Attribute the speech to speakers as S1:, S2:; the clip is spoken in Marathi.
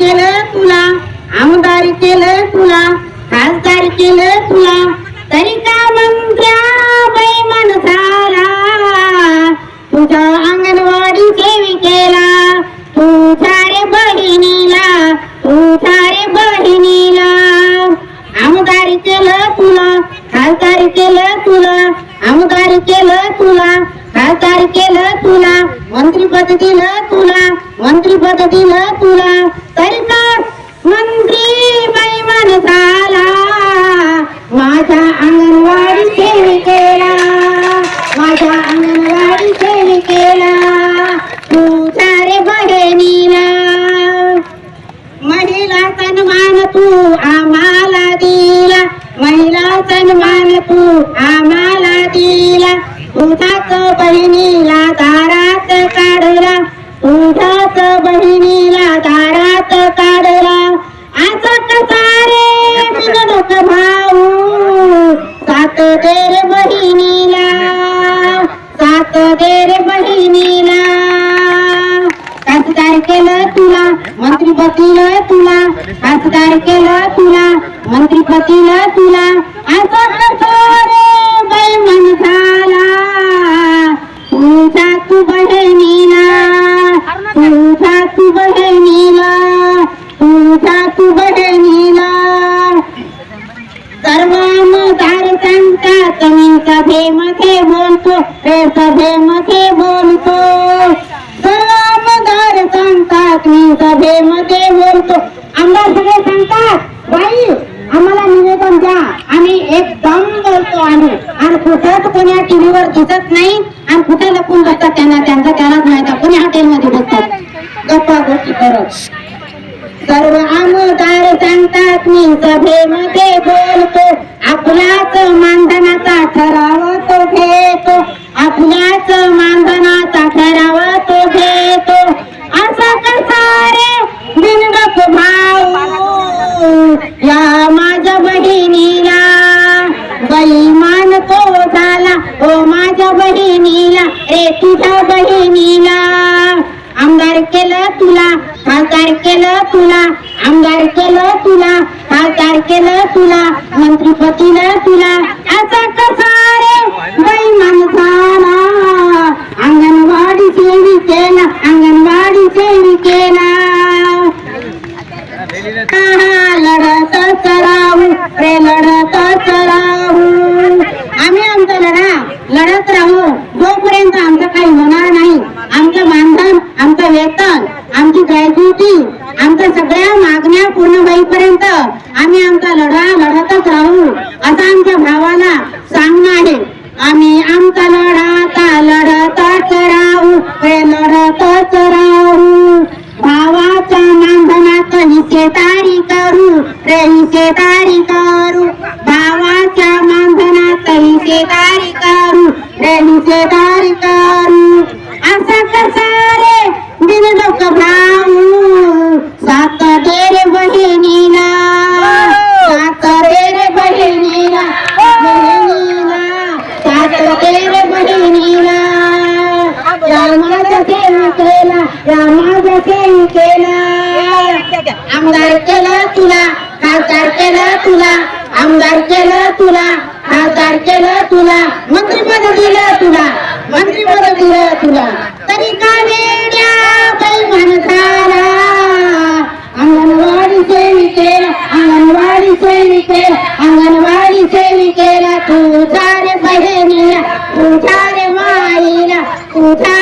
S1: केलं तुला? आमदार केलं तुला? खासदार केलं तुला? तरी का मंत्र्या बैमान झाला तुझ्या अंगणवाडी सेविकेला? तू सारे बहिणीला? तू सारे बहिणीला? आमदार केलं तुला? खासदार केलं तुला? आमदार केलं तुला? खासदार केलं तुला? मंत्रीपद दिलं तुला मंत्रीपद दिलं तुला. तरी पण मंत्री बैमान झाला माझ्या अंगणवाडी सेविकेला माझ्या अंगणवाडी सेविकेला तू सारे बहिणीला. महिला सन्मान तू आम्हाला दिला. महिला सन्मान तू आम्हाला उठाच बहिणीला दारात काढला. उठाच बहिणीला दारात काढला. आज कसा रे बिनडोक भाऊ. सात देर बहिणीला सात देर बहिणीला. खासदार केलं तुला मंत्रीपद तुला. खासदार केलं तुला मंत्रीपद तुला. आज कसं तुझा तू सभेमध्ये बोलतो सभेमध्ये बोलतो. सभेमध्ये बोलतो. आमदार सगळे सांगतात बाई आम्हाला निवेदन द्या. आम्ही एकदम बोलतो आम्ही. आणि कुठंच कोणी टीव्हीवर दिसत नाही आणि कुठे लपून बसतात त्यांना त्यांचा त्यालाच माहिती कोणी हॉटेलमध्ये बसतात. गप्पा गोष्टी करत. सर्व आमदार सांगतात मी सभेमध्ये बोलतो. आपल्याच मानधनाचा ठराव तो घेतो. आपल्याच मानधनाचा ठराव तो घेतो. असा कसा रे बिनगप भाऊ? या माझ्या बहिणीला बैमान तो झाला. ओ माझ्या बहिणीला रे तुझ्या बहिणीला. आमदार केलं तुला. खासदार केलं तुला आमदार केलं तुला खासदार केलं तुला मंत्रीपतीला तुला असा कसा रे बैमान झाला अंगणवाडी सेविकेला अंगणवाडी सेविकेला हा, मानधनात हिस्सेदारी करू रे हिस्सेदारी करू भावाच्या मानधनात हिस्सेदारी करू रे हिस्सेदारी करू असा कसा रे दिन लोक भाऊ सात तेरे रे रामाचा सेव केला रामाचा सेव केला आमदार केलं तुला. खासदार केलं तुला आमदार केलं तुला खासदार केलं तुला मंत्रीपद दिलं तुला मंत्रीपद दिलं तुला तरी का वेड्या बाई झाला अंगणवाडी सेविकेला अंगणवाडी सेविकेला अंगणवाडी सेविकेला तुझ्या रे बहिणीला तुझ्या रे माईला तुझ्या रे